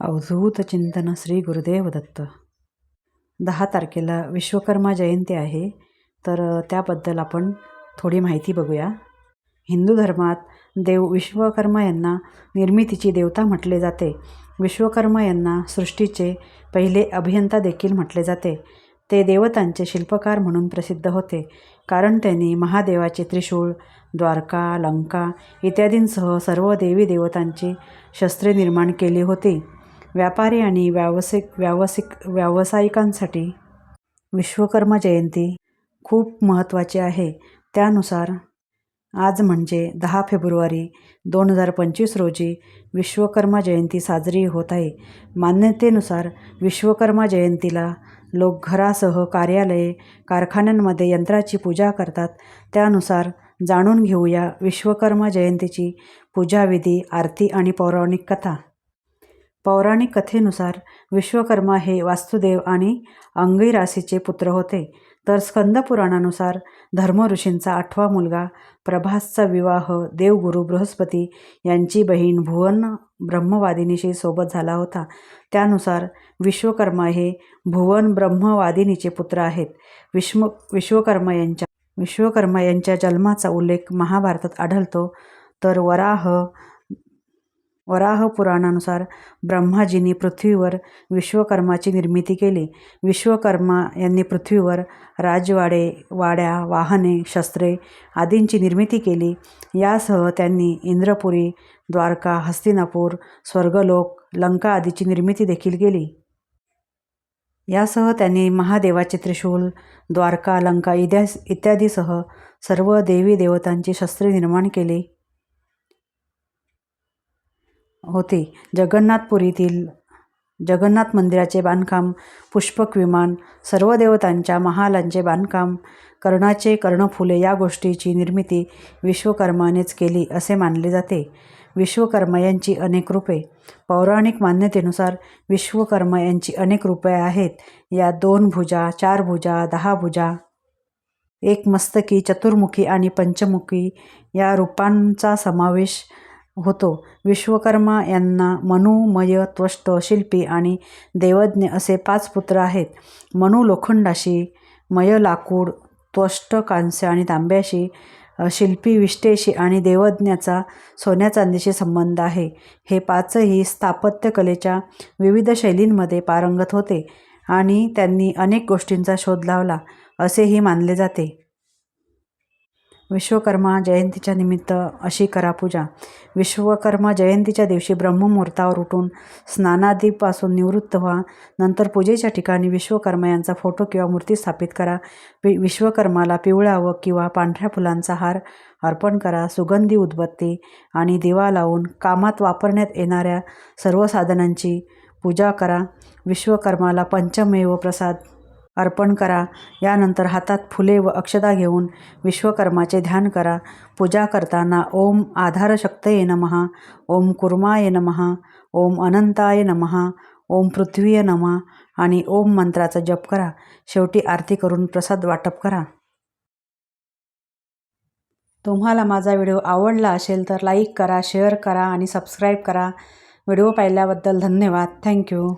अवधूत चिंतन श्री गुरुदेव दत्त दहा तारखेला विश्वकर्मा जयंती आहे तर त्याबद्दल आपण थोडी माहिती बघूया. हिंदू धर्मात देव विश्वकर्मा यांना निर्मितीची देवता म्हटले जाते. विश्वकर्मा यांना सृष्टीचे पहिले अभियंता देखील म्हटले जाते. ते देवतांचे शिल्पकार म्हणून प्रसिद्ध होते कारण त्यांनी महादेवाचे त्रिशूळ द्वारका लंका इत्यादींसह सर्व देवी देवतांची शस्त्रे निर्माण केली होती. व्यापारी आणि व्यावसायिक व्यावसायिक व्यावसायिकांसाठी विश्वकर्मा जयंती खूप महत्त्वाची आहे. त्यानुसार आज म्हणजे दहा फेब्रुवारी दोन हजार पंचवीस रोजी विश्वकर्मा जयंती साजरी होत आहे. मान्यतेनुसार विश्वकर्मा जयंतीला लोक घरासह कार्यालये कारखान्यांमध्ये यंत्राची पूजा करतात. त्यानुसार जाणून घेऊया विश्वकर्मा जयंतीची पूजाविधी आरती आणि पौराणिक कथा. पौराणिक कथेनुसार विश्वकर्मा हे वास्तुदेव आणि अंगिरासीचे पुत्र होते. तर स्कंदपुराणानुसार धर्मऋषींचा आठवा मुलगा प्रभासचा विवाह देवगुरु बृहस्पती यांची बहीण भुवन ब्रह्मवादिनीशी सोबत झाला होता. त्यानुसार विश्वकर्मा हे भुवन ब्रह्मवादिनीचे पुत्र आहेत. विश्व विश्वकर्मा यांच्या विश्वकर्मा यांच्या जन्माचा उल्लेख महाभारतात आढळतो. तर वराह वराह पुराणानुसार ब्रह्माजींनी पृथ्वीवर विश्वकर्माची निर्मिती केली. विश्वकर्मा यांनी पृथ्वीवर राजवाडे वाड्या वाहने शस्त्रे आदींची निर्मिती केली. यासह त्यांनी इंद्रपुरी द्वारका हस्तिनापूर स्वर्गलोक लंका आदीची निर्मिती देखील केली. यासह त्यांनी महादेवाचे त्रिशूल द्वारका लंका इद्या इत्यादीसह सर्व देवी देवतांची शस्त्रे निर्माण केली. होते. जगन्नाथपुरीतील जगन्नाथ मंदिराचे बांधकाम पुष्पक विमान सर्व देवतांच्या महालांचे बांधकाम कर्णाचे कर्णफुले या गोष्टीची निर्मिती विश्वकर्मानेच केली असे मानले जाते. विश्वकर्मा यांची अनेक रूपे. पौराणिक मान्यतेनुसार विश्वकर्मा यांची अनेक रूपे आहेत. यात दोन भुजा चार भुजा दहा भुजा एक मस्तकी चतुर्मुखी आणि पंचमुखी या रूपांचा समावेश होतो. विश्वकर्मा यांना मनु मय त्वष्ट शिल्पी आणि देवज्ञ असे पाच पुत्र आहेत. मनु लोखंडाशी मय लाकूड त्वष्ट कांस्य आणि तांब्याशी शिल्पी विष्टेशी आणि देवज्ञाचा सोन्या चांदीशी संबंध आहे. हे पाचही स्थापत्यकलेच्या विविध शैलींमध्ये पारंगत होते आणि त्यांनी अनेक गोष्टींचा शोध लावला असेही मानले जाते. विश्वकर्मा जयंतीच्या निमित्त अशी करा पूजा. विश्वकर्मा जयंतीच्या दिवशी ब्रह्ममुहूर्तावर उठून स्नानादीपासून निवृत्त व्हा. नंतर पूजेच्या ठिकाणी विश्वकर्मा यांचा फोटो किंवा मूर्ती स्थापित करा. वि विश्वकर्माला पिवळा व किंवा पांढऱ्या फुलांचा हार अर्पण करा. सुगंधी उदबत्ती आणि दिवा लावून कामात वापरण्यात येणाऱ्या सर्व साधनांची पूजा करा. विश्वकर्माला पंचमेव प्रसाद अर्पण करा. यानंतर हातात फुले व अक्षता घेऊन विश्वकर्माचे ध्यान करा. पूजा करताना ओम आधारशक्तये नमहा ओम कुर्माय नमहा ओम अनंताय नमः. ओम पृथ्वीय नमः. आणि ओम मंत्राचा जप करा. शेवटी आरती करून प्रसाद वाटप करा. तुम्हाला माझा व्हिडिओ आवडला असेल तर लाईक करा शेअर करा आणि सबस्क्राईब करा. व्हिडिओ पाहिल्याबद्दल धन्यवाद. थँक्यू.